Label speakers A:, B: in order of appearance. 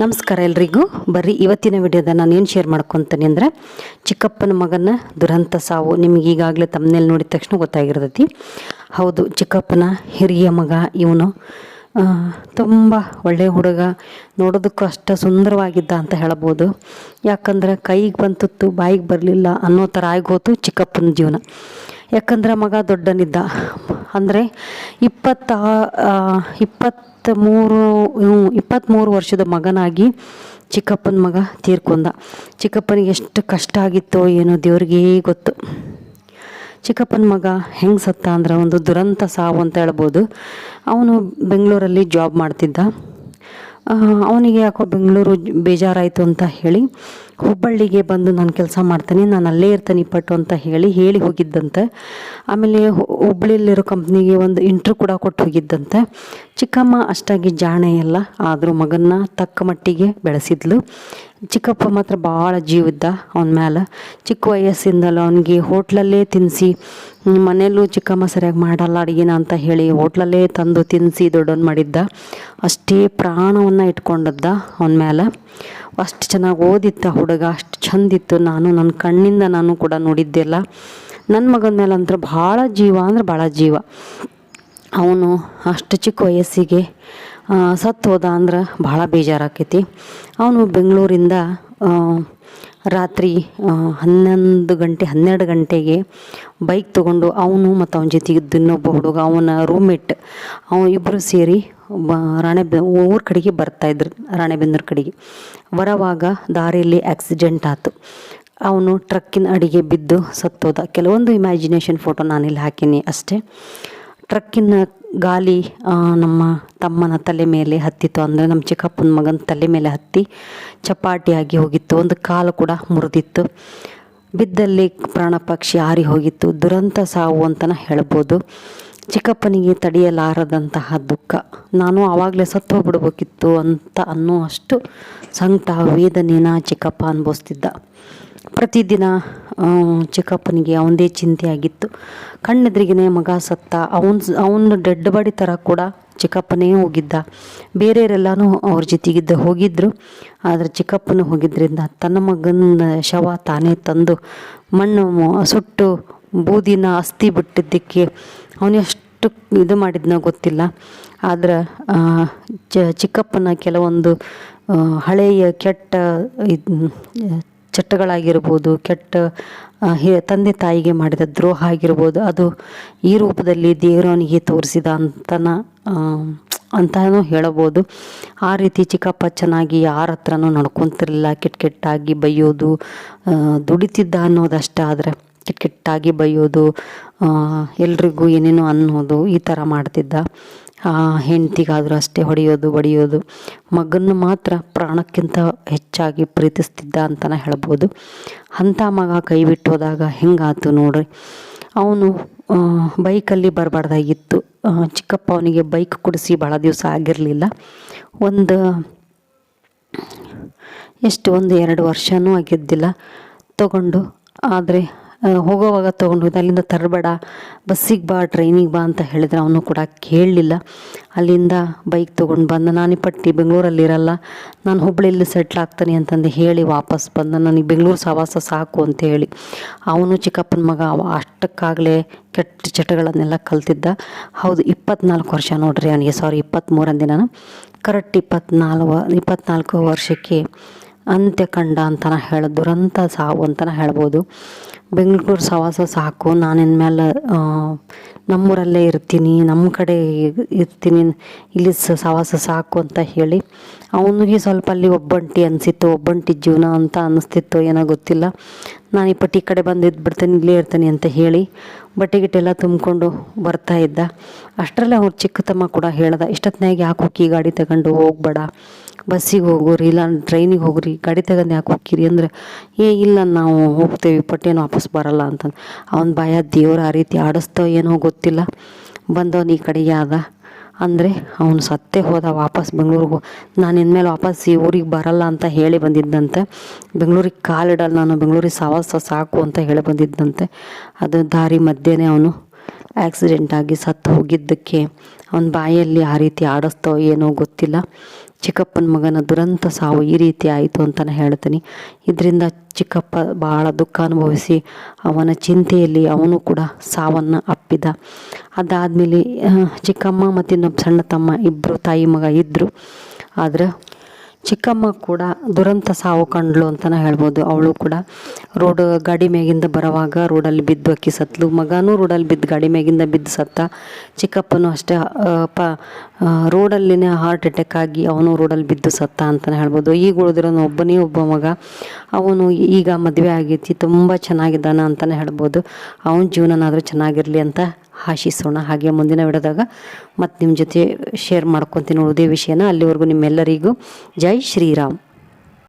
A: ನಮಸ್ಕಾರ ಎಲ್ರಿಗೂ. ಬರ್ರಿ, ಇವತ್ತಿನ ವಿಡಿಯೋದ ನಾನು ಏನು ಶೇರ್ ಮಾಡ್ಕೊತೀನಿ ಅಂದರೆ, ಚಿಕ್ಕಪ್ಪನ ಮಗನ ದುರಂತ ಸಾವು ನಿಮಗೆ ಈಗಾಗಲೇ ತಮ್ಮನೇಲಿ ನೋಡಿದ ತಕ್ಷಣ ಗೊತ್ತಾಗಿರ್ತೈತಿ. ಹೌದು, ಚಿಕ್ಕಪ್ಪನ ಹಿರಿಯ ಮಗ ಇವನು ತುಂಬ ಒಳ್ಳೆಯ ಹುಡುಗ, ನೋಡೋದಕ್ಕೂ ಅಷ್ಟು ಸುಂದರವಾಗಿದ್ದ ಅಂತ ಹೇಳ್ಬೋದು. ಯಾಕಂದ್ರೆ ಕೈಗೆ ಬಂತುತ್ತು, ಬಾಯಿಗೆ ಬರಲಿಲ್ಲ ಅನ್ನೋ ಥರ ಆಗೋತು ಚಿಕ್ಕಪ್ಪನ ಜೀವನ. ಯಾಕಂದ್ರೆ ಮಗ ದೊಡ್ಡನಿದ್ದ. ಅಂದರೆ ಇಪ್ಪತ್ತ ಇಪ್ಪತ್ತ್ಮೂರು ಇಪ್ಪತ್ತ್ಮೂರು ವರ್ಷದ ಮಗನಾಗಿ ಚಿಕ್ಕಪ್ಪನ ಮಗ ತೀರ್ಕೊಂಡ. ಚಿಕ್ಕಪ್ಪನಿಗೆ ಎಷ್ಟು ಕಷ್ಟ ಆಗಿತ್ತೋ ಏನೋ ದೇವ್ರಿಗೇ ಗೊತ್ತು. ಚಿಕ್ಕಪ್ಪನ ಮಗ ಹೆಂಗೆ ಸತ್ತ ಅಂದ್ರೆ ಒಂದು ದುರಂತ ಸಾವು ಅಂತ ಹೇಳ್ಬೋದು. ಅವನು ಬೆಂಗಳೂರಲ್ಲಿ ಜಾಬ್ ಮಾಡ್ತಿದ್ದ. ಅವನಿಗೆ ಯಾಕೋ ಬೆಂಗಳೂರು ಬೇಜಾರಾಯಿತು ಅಂತ ಹೇಳಿ ಹುಬ್ಬಳ್ಳಿಗೆ ಬಂದು ನಾನು ಕೆಲಸ ಮಾಡ್ತೀನಿ, ನಾನು ಅಲ್ಲೇ ಇರ್ತೀನಿ ಪಟ್ಟು ಅಂತ ಹೇಳಿ ಹೇಳಿ ಹೋಗಿದ್ದಂತೆ. ಆಮೇಲೆ ಹುಬ್ಬಳ್ಳಿಯಲ್ಲಿರೋ ಕಂಪ್ನಿಗೆ ಒಂದು ಇಂಟ್ರ್ಯೂ ಕೂಡ ಕೊಟ್ಟು ಹೋಗಿದ್ದಂತೆ. ಚಿಕ್ಕಮ್ಮ ಅಷ್ಟಾಗಿ ಜಾಣೆ ಎಲ್ಲ ಆದರೂ ಮಗನ್ನ ತಕ್ಕ ಮಟ್ಟಿಗೆ ಬೆಳೆಸಿದ್ಲು. ಚಿಕ್ಕಪ್ಪ ಮಾತ್ರ ಭಾಳ ಜೀವಿದ್ದ ಅವನ ಮೇಲೆ ಚಿಕ್ಕ ವಯಸ್ಸಿಂದಲೂ ಅವನಿಗೆ ಹೋಟ್ಲಲ್ಲೇ ತಿನ್ನಿಸಿ ಮನೆಯಲ್ಲೂ ಚಿಕ್ಕಮ್ಮ ಸರಿಯಾಗಿ ಮಾಡಲ್ಲ, ಅಡುಗೆನ ಅಂತ ಹೇಳಿ ಹೋಟ್ಲಲ್ಲೇ ತಂದು ತಿನ್ನಿಸಿ ದೊಡ್ಡವನು ಮಾಡಿದ್ದ. ಅಷ್ಟೇ ಪ್ರಾಣವನ್ನು ಇಟ್ಕೊಂಡಿದ್ದ ಅವನ ಮೇಲೆ ಅಷ್ಟು ಚೆನ್ನಾಗಿ ಓದಿತ್ತ ಹುಡುಗ, ಅಷ್ಟು ಚಂದಿತ್ತು. ನಾನು ನನ್ನ ಕಣ್ಣಿಂದ ನಾನು ಕೂಡ ನೋಡಿದ್ದೆಲ್ಲ. ನನ್ನ ಮಗನ ಮೇಲೆ ಅಂದ್ರೆ ಭಾಳ ಜೀವ ಅಂದ್ರೆ ಭಾಳ ಜೀವ. ಅವನು ಅಷ್ಟು ಚಿಕ್ಕ ವಯಸ್ಸಿಗೆ ಸತ್ತು ಹೋದ ಅಂದ್ರೆ ಭಾಳ ಬೇಜಾರಾಕೈತಿ. ಅವನು ಬೆಂಗಳೂರಿಂದ ರಾತ್ರಿ ಹನ್ನೊಂದು ಗಂಟೆ, ಹನ್ನೆರಡು ಗಂಟೆಗೆ ಬೈಕ್ ತಗೊಂಡು ಅವನು ಮತ್ತು ಅವನ ಜೊತೆಗೆ ಇನ್ನೊಬ್ಬ ಹುಡುಗ, ಅವನ ರೂಮ್ಮೇಟ್ ಅವ ಇಬ್ಬರು ಸೇರಿ ಬ ರಾಣೆಬೆ ಊರ ಕಡೆಗೆ ಬರ್ತಾಯಿದ್ರು ರಾಣೆಬೆನ್ನೂರು ಕಡೆಗೆ. ಬರೋವಾಗ ದಾರಿಯಲ್ಲಿ ಆಕ್ಸಿಡೆಂಟ್ ಆಯಿತು ಅವನು ಟ್ರಕ್ಕಿನ ಅಡಿಗೆ ಬಿದ್ದು ಸತ್ತೋದ. ಕೆಲವೊಂದು ಇಮ್ಯಾಜಿನೇಷನ್ ಫೋಟೋ ನಾನಿಲ್ಲಿ ಹಾಕೀನಿ ಅಷ್ಟೇ. ಟ್ರಕ್ಕಿನ ಗಾಲಿ ನಮ್ಮ ತಮ್ಮನ ತಲೆ ಮೇಲೆ ಹತ್ತಿತ್ತು. ಅಂದರೆ ನಮ್ಮ ಚಿಕ್ಕಪ್ಪನ ಮಗನ ತಲೆ ಮೇಲೆ ಹತ್ತಿ ಚಪಾಟಿಯಾಗಿ ಹೋಗಿತ್ತು. ಒಂದು ಕಾಲು ಕೂಡ ಮುರಿದಿತ್ತು. ಬಿದ್ದಲ್ಲಿ ಪ್ರಾಣ ಪಕ್ಷಿ ಹಾರಿ ಹೋಗಿತ್ತು. ದುರಂತ ಸಾವು ಅಂತ ಹೇಳ್ಬೋದು. ಚಿಕ್ಕಪ್ಪನಿಗೆ ತಡೆಯಲಾರದಂತಹ ದುಃಖ. ನಾನು ಆವಾಗಲೇ ಸತ್ತು ಹೋಗ್ಬಿಡ್ಬೇಕಿತ್ತು ಅಂತ ಅನ್ನೋ ಅಷ್ಟು ಸಂಕಟ, ವೇದನೆನ ಚಿಕ್ಕಪ್ಪ ಅನುಭವಿಸ್ತಿದ್ದ. ಪ್ರತಿದಿನ ಚಿಕ್ಕಪ್ಪನಿಗೆ ಅವನದೇ ಚಿಂತೆ ಆಗಿತ್ತು ಕಣ್ಣೆದ್ರಿಗೇ ಮಗ ಸತ್ತ, ಅವನ ಅವನ ಡೆಡ್ ಬಾಡಿ ಥರ ಕೂಡ ಚಿಕ್ಕಪ್ಪನೇ ಹೋಗಿದ್ದ. ಬೇರೆಯವರೆಲ್ಲನೂ ಅವ್ರ ಜೊತೆಗಿದ್ದ ಹೋಗಿದ್ದರು ಆದರೆ ಚಿಕ್ಕಪ್ಪನ ಹೋಗಿದ್ದರಿಂದ ತನ್ನ ಮಗನ ಶವ ತಾನೇ ತಂದು ಮಣ್ಣು ಸುಟ್ಟು ಬೂದಿನ ಅಸ್ಥಿ ಬಿಟ್ಟಿದ್ದಕ್ಕೆ. ಅವನು ಎಷ್ಟು ಇದು ಮಾಡಿದ್ನೋ ಗೊತ್ತಿಲ್ಲ. ಆದ್ರೆ ಚಿಕ್ಕಪ್ಪನ ಕೆಲವೊಂದು ಹಳೆಯ ಕೆಟ್ಟ ಚಟ್ಟಗಳಾಗಿರ್ಬೋದು, ಕೆಟ್ಟ ತಂದೆ ತಾಯಿಗೆ ಮಾಡಿದ ದ್ರೋಹ ಆಗಿರ್ಬೋದು, ಅದು ಈ ರೂಪದಲ್ಲಿ ದೇವರವನಿಗೆ ತೋರಿಸಿದ ಅಂತನ ಅಂತಲೂ ಹೇಳಬೋದು ಆ ರೀತಿ ಚಿಕ್ಕಪ್ಪ ಚೆನ್ನಾಗಿ ಯಾರ ಹತ್ರನೂ ನಡ್ಕೊತಿರ್ಲಿಲ್ಲ. ಕೆಟ್ಟ ಕೆಟ್ಟಾಗಿ ಬೈಯೋದು ದುಡಿತಿದ್ದ ಅನ್ನೋದಷ್ಟೇ ಆದರೆ. ಕೆಟ್ಟ ಕೆಟ್ಟಾಗಿ ಬೈಯೋದು ಎಲ್ರಿಗೂ ಏನೇನೋ ಅನ್ನೋದು ಈ ಥರ ಮಾಡ್ತಿದ್ದ. ಹೆಂಡ್ತಿಗಾದರೂ ಅಷ್ಟೇ ಹೊಡೆಯೋದು, ಬಡಿಯೋದು. ಮಗನ ಮಾತ್ರ ಪ್ರಾಣಕ್ಕಿಂತ ಹೆಚ್ಚಾಗಿ ಪ್ರೀತಿಸ್ತಿದ್ದ ಅಂತಲೇ ಹೇಳ್ಬೋದು. ಅಂಥ ಮಗ ಕೈ ಬಿಟ್ಟು ಹೋದಾಗ ಹೆಂಗಾತು ನೋಡ್ರಿ. ಅವನು ಬೈಕಲ್ಲಿ ಬರಬಾರ್ದಾಗಿತ್ತು. ಚಿಕ್ಕಪ್ಪ ಅವನಿಗೆ ಬೈಕ್ ಕೊಡಿಸಿ ಭಾಳ ದಿವಸ ಆಗಿರಲಿಲ್ಲ. ಒಂದು, ಎಷ್ಟು, ಒಂದು ಎರಡು ವರ್ಷವೂ ಆಗಿದ್ದಿಲ್ಲ. ತಗೊಂಡು, ಆದರೆ ಹೋಗೋವಾಗ ತೊಗೊಂಡು ಅಲ್ಲಿಂದ ತರಬೇಡ ಬಸ್ಸಿಗೆ ಬಾ ಟ್ರೈನಿಗೆ ಬಾ ಅಂತ ಹೇಳಿದ್ರೆ ಅವನು ಕೂಡ ಕೇಳಲಿಲ್ಲ. ಅಲ್ಲಿಂದ ಬೈಕ್ ತೊಗೊಂಡು ಬಂದ, ನಾನು ಪಟ್ಟಿ ಬೆಂಗಳೂರಲ್ಲಿರಲ್ಲ ನಾನು ಹುಬ್ಬಳ್ಳಿಯಲ್ಲಿ ಸೆಟ್ಲ್ ಆಗ್ತಾನೆ ಅಂತಂದು ಹೇಳಿ ವಾಪಸ್ ಬಂದ. ನನಗೆ ಬೆಂಗಳೂರು ಸವಾಸ ಸಾಕು ಅಂತ ಹೇಳಿ. ಅವನು ಚಿಕ್ಕಪ್ಪನ ಮಗ ಅಷ್ಟಕ್ಕಾಗಲೇ ಕೆಟ್ಟ ಚಟಗಳನ್ನೆಲ್ಲ ಕಲ್ತಿದ್ದ. ಹೌದು, ಇಪ್ಪತ್ನಾಲ್ಕು ವರ್ಷ ನೋಡ್ರಿ ಅವನಿಗೆ ಸಾರಿ ಇಪ್ಪತ್ತ್ಮೂರನೇ ನಾನು ಕರೆಕ್ಟ್ ಇಪ್ಪತ್ನಾಲ್ವ, ಇಪ್ಪತ್ನಾಲ್ಕು ವರ್ಷಕ್ಕೆ ಅಂತ್ಯ ಕಂಡ ಅಂತಲೇ ಹೇಳ, ದುರಂತ ಸಾವು ಅಂತಲೇ ಹೇಳ್ಬೋದು. ಬೆಂಗಳೂರು ಸವಾಸ ಸಾಕು, ನಾನು ಇನ್ಮೇಲೆ ನಮ್ಮೂರಲ್ಲೇ ಇರ್ತೀನಿ ನಮ್ಮ ಕಡೆ ಇರ್ತೀನಿ, ಇಲ್ಲಿ ಸವಾಸ ಸಾಕು ಅಂತ ಹೇಳಿ, ಅವನಿಗೆ ಸ್ವಲ್ಪ ಅಲ್ಲಿ ಒಬ್ಬಂಟಿ ಅನಿಸಿತ್ತು, ಒಬ್ಬಂಟಿ ಜೀವನ ಅಂತ ಅನ್ನಿಸ್ತಿತ್ತು ಏನೋ ಗೊತ್ತಿಲ್ಲ. ನಾನು ಈ ಕಡೆ ಬಂದಿದ್ದು ಬಿಡ್ತೀನಿ ಇಲ್ಲೇ ಇರ್ತೀನಿ ಅಂತ ಹೇಳಿ ಬಟ್ಟೆ ಗಿಟ್ಟೆಲ್ಲ ತುಂಬಿಕೊಂಡು ಬರ್ತಾ ಇದ್ದ. ಅಷ್ಟರಲ್ಲೇ ಅವ್ರು ಚಿಕ್ಕ ತಮ್ಮ ಕೂಡ ಹೇಳ್ದ ಇಷ್ಟೊತ್ತಿನಾಗ ಯಾಕೆ ಹೋಗಿ ಗಾಡಿ ತಗೊಂಡು ಹೋಗ್ಬೇಡ ಬಸ್ಸಿಗೆ ಹೋಗೋರಿ, ಇಲ್ಲ ಟ್ರೈನಿಗೆ ಹೋಗ್ರಿ, ಗಾಡಿ ತಗೊಂಡು ಯಾಕೆ ಹೋಗ್ತೀರಿ ಅಂದರೆ, ಏ, ಇಲ್ಲ, ನಾವು ಹೋಗ್ತೇವೆ, ಪಟ್ಟೇನು ವಾಪಸ್ ಬರಲ್ಲ ಅಂತಂದು. ಅವನ ಭಯ ದೇವ್ರು ಆ ರೀತಿ ಆಡಿಸ್ತಾವ ಏನೋ ಗೊತ್ತಿಲ್ಲ. ಬಂದವನು ಈ ಕಡೆಗೆ ಆದ. ಅಂದರೆ ಅವನು ಸತ್ತೇ ಹೋದ, ವಾಪಸ್ ಬೆಂಗಳೂರಿಗೆ ನಾನು ಇನ್ಮೇಲೆ ವಾಪಸ್ ಈ ಊರಿಗೆ ಬರಲ್ಲ ಅಂತ ಹೇಳಿ ಬಂದಿದ್ದಂತೆ ಬೆಂಗಳೂರಿಗೆ ಕಾಲಿಡಲ್ಲ ನಾನು, ಬೆಂಗಳೂರಿಗೆ ಸವಾಸ ಸಾಕು ಅಂತ ಹೇಳಿ ಬಂದಿದ್ದಂತೆ ಅದು ದಾರಿ ಮಧ್ಯೆನೇ ಅವನು. ಆಕ್ಸಿಡೆಂಟ್ ಆಗಿ ಸತ್ತು ಹೋಗಿದ್ದಕ್ಕೆ ಅವನ ಬಾಯಲ್ಲಿ ಆ ರೀತಿ ಆಡಿಸ್ತೋ ಏನೋ ಗೊತ್ತಿಲ್ಲ. ಚಿಕ್ಕಪ್ಪನ ಮಗನ ದುರಂತ ಸಾವು ಈ ರೀತಿ ಆಯಿತು ಅಂತಲೇ ಹೇಳ್ತೀನಿ. ಇದರಿಂದ ಚಿಕ್ಕಪ್ಪ ಭಾಳ ದುಃಖ ಅನುಭವಿಸಿ ಅವನ ಚಿಂತೆಯಲ್ಲಿ ಅವನು ಕೂಡ ಸಾವನ್ನು ಅಪ್ಪಿದ. ಅದಾದಮೇಲೆ ಚಿಕ್ಕಮ್ಮ ಮತ್ತು ಇನ್ನೊಬ್ಬ ಸಣ್ಣ ತಮ್ಮ ಇಬ್ಬರು ತಾಯಿ ಮಗ ಇದ್ದರು ಆದರೆ ಚಿಕ್ಕಮ್ಮ ಕೂಡ ದುರಂತ ಸಾವು ಕಂಡ್ಲು ಅಂತಲೇ ಹೇಳ್ಬೋದು. ಅವಳು ಕೂಡ ರೋಡ್ ಗಾಡಿ ಮೇಗಿಂದ ಬರೋವಾಗ ರೋಡಲ್ಲಿ ಬಿದ್ದು ಅಕ್ಕಿ ಸತ್ಲು, ಮಗನೂ ರೋಡಲ್ಲಿ ಬಿದ್ದು ಗಾಡಿ ಮೇಗಿಂದ ಬಿದ್ದು ಸತ್ತ. ಚಿಕ್ಕಪ್ಪನೂ ಅಷ್ಟೇ ಪ ರೋಡಲ್ಲಿನೇ ಹಾರ್ಟ್ ಅಟ್ಯಾಕ್ ಆಗಿ ಅವನು ರೋಡಲ್ಲಿ ಬಿದ್ದು ಸತ್ತ ಅಂತಲೇ ಹೇಳ್ಬೋದು. ಈಗ ಉಳಿದಿರೋನು ಒಬ್ಬನೇ ಒಬ್ಬ ಮಗ. ಅವನು ಈಗ ಮದುವೆ ಆಗೈತಿ, ತುಂಬ ಚೆನ್ನಾಗಿದ್ದಾನೆ ಅಂತಲೇ ಹೇಳ್ಬೋದು. ಅವನ ಜೀವನನಾದರೂ ಚೆನ್ನಾಗಿರಲಿ ಅಂತ ಆಶಿಸೋಣ ಹಾಗೆ ಮುಂದಿನ ವಿಡದಾಗ ಮತ್ತು ನಿಮ್ಮ ಜೊತೆ ಶೇರ್ ಮಾಡ್ಕೊತೀನಿ ಉಳಿದೇ ವಿಷಯನ. ಅಲ್ಲಿವರೆಗೂ ನಿಮ್ಮೆಲ್ಲರಿಗೂ ಜೈ ಶ್ರೀರಾಮ್.